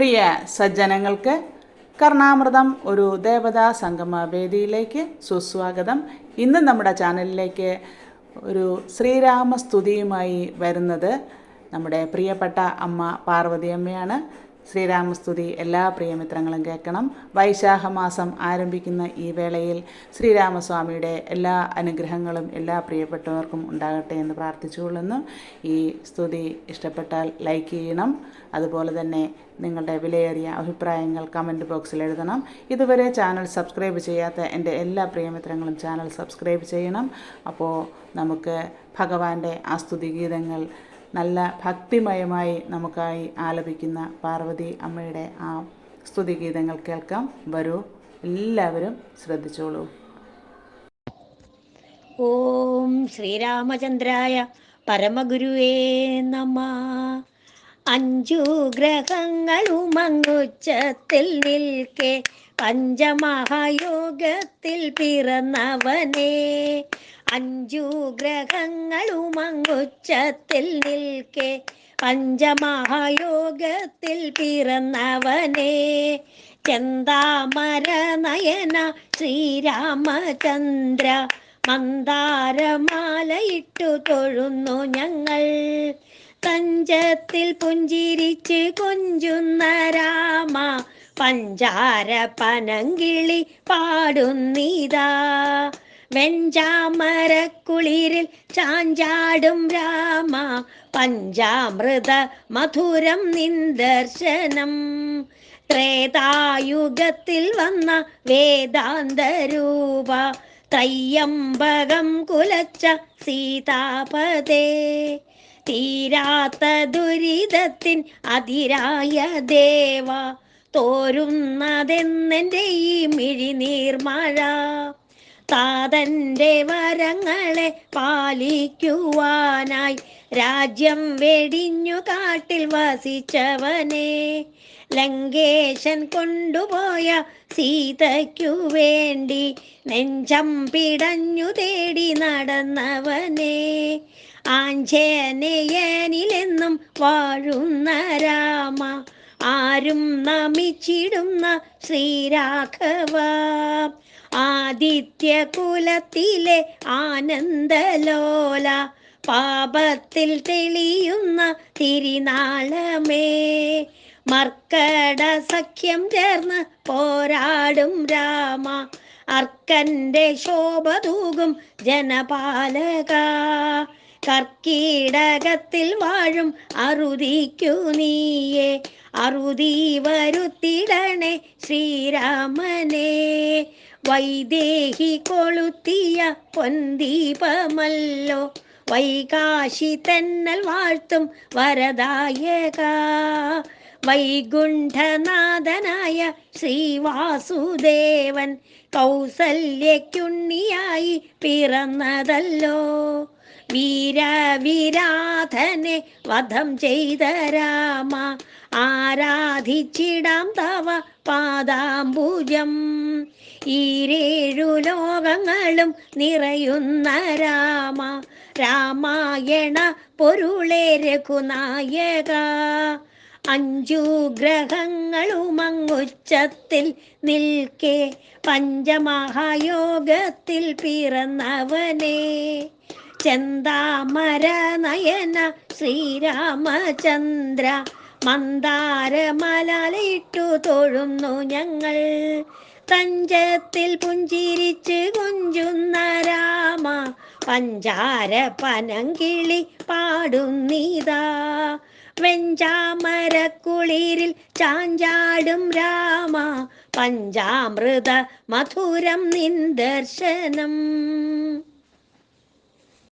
പ്രിയ സജ്ജനങ്ങൾക്ക് കർണാമൃതം ഒരു ദേവതാ സംഗമ വേദിയിലേക്ക് സുസ്വാഗതം. ഇന്ന് നമ്മുടെ ചാനലിലേക്ക് ഒരു ശ്രീരാമസ്തുതിയുമായി വരുന്നത് നമ്മുടെ പ്രിയപ്പെട്ട അമ്മ പാർവതിയമ്മയാണ്. ശ്രീരാമസ്തുതി എല്ലാ പ്രിയമിത്രങ്ങളും കേൾക്കണം. വൈശാഖ മാസം ആരംഭിക്കുന്ന ഈ വേളയിൽ ശ്രീരാമസ്വാമിയുടെ എല്ലാ അനുഗ്രഹങ്ങളും എല്ലാ പ്രിയപ്പെട്ടവർക്കും ഉണ്ടാകട്ടെ എന്ന് പ്രാർത്ഥിച്ചുകൊള്ളുന്നു. ഈ സ്തുതി ഇഷ്ടപ്പെട്ടാൽ ലൈക്ക് ചെയ്യണം. അതുപോലെ തന്നെ നിങ്ങളുടെ വിലയേറിയ അഭിപ്രായങ്ങൾ കമന്റ് ബോക്സിൽ എഴുതണം. ഇതുവരെ ചാനൽ സബ്സ്ക്രൈബ് ചെയ്യാത്ത എന്റെ എല്ലാ പ്രിയമിത്രങ്ങളും ചാനൽ സബ്സ്ക്രൈബ് ചെയ്യണം. അപ്പോൾ നമുക്ക് ഭഗവാന്റെ ആ സ്തുതിഗീതങ്ങൾ നല്ല ഭക്തിമയമായി നമുക്കായി ആലപിക്കുന്ന പാർവതി അമ്മയുടെ ആ സ്തുതിഗീതങ്ങൾ കേൾക്കാം. വരൂ എല്ലാവരും ശ്രദ്ധിച്ചോളൂ. ഓം ശ്രീരാമചന്ദ്രായ പരമഗുരുവേ നമ. അഞ്ചു ഗ്രഹങ്ങളും അങ്ങുച്ചത്തിൽ നിൽക്കെ പഞ്ചമഹായോഗത്തിൽ പിറന്നവനെ അഞ്ചു ഗ്രഹങ്ങളും അങ്ങുച്ചത്തിൽ നിൽക്കെ പഞ്ചമഹായോഗത്തിൽ പിറന്നവനെ ചന്ദാമര നയന ശ്രീരാമചന്ദ്ര മന്ദാരമാലയിട്ടു തൊഴുന്നു ഞങ്ങൾ തഞ്ചത്തിൽ പുഞ്ചിരിച്ച് കൊഞ്ചുന്ന രാമ പഞ്ചാര പനങ്കിളി പാടുന്നിതാ. വെഞ്ചാമരക്കുളിരിൽ ചാഞ്ചാടും രാമ. പഞ്ചാമൃത മധുരം നിന്ദർശനം ത്രേതായുഗത്തിൽ വന്ന വേദാന്തരൂപ. ത്രയ്യംബകം കുലച്ച സീതാപതേ. തീരാത്ത ദുരിതത്തിൻ അതിരായ ദേവ. തോരുന്നതെന്നെന്റെ ഈ മിഴിനീർമഴ താതന്റെ വരങ്ങളെ പാലിക്കുവാനായി രാജ്യം വെടിഞ്ഞു കാട്ടിൽ വസിച്ചവനെ ലങ്കേശൻ കൊണ്ടുപോയ സീതയ്ക്കു വേണ്ടി നെഞ്ചം പിടഞ്ഞു തേടി നടന്നവനെ ആഞ്ജനേയനിലെന്നും വാഴുന്ന രാമ ആരും നമിച്ചിടുന്ന ശ്രീരാഘവ. ആദിത്യ കുലത്തിലെ ആനന്ദലോല പാപത്തിൽ തെളിയുന്ന തിരിനാളമേ. മർക്കട സഖ്യം ചേർന്ന് പോരാടും രാമ അർക്കന്റെ ശോഭ തൂകും ജനപാലക. കർക്കീടകത്തിൽ വാഴും അറുതിക്കു നീയെ. അറുതി വരുത്തിടണേ ശ്രീരാമനെ. വൈദേഹി കൊളുത്തിയ പൊന്തീപമല്ലോ വൈകാശി തന്നൽ വാഴ്ത്തും വരദായക. വൈകുണ്ഠനാഥനായ ശ്രീവാസുദേവൻ കൗസല്യക്കുണ്ണിയായി പിറന്നതല്ലോ. വീരവിരാധനെ വധം ചെയ്ത രാമ. ആരാധിച്ചിടാം തവ പാദാംബുജം. ഈരേഴു ലോകങ്ങളും നിറയുന്ന രാമ. രാമായണ പൊരുളേ രഘുനായക. അഞ്ചു ഗ്രഹങ്ങളും അങ്ങുച്ചത്തിൽ നിൽക്കെ. പഞ്ചമഹായോഗത്തിൽ പിറന്നവനെ. ചെന്താമര നയന ശ്രീരാമചന്ദ്ര മന്ദാരമലയിട്ടു തൊഴുന്നു ഞങ്ങൾ. തഞ്ചത്തിൽ പുഞ്ചിരിച്ച് കൊഞ്ചുന്ന രാമ പഞ്ചാര പനങ്കിളി പാടുന്നിതാ. വെഞ്ചാമരക്കുളിരിൽ ചാഞ്ചാടും രാമ പഞ്ചാമൃത മധുരം നിന്ദർശനം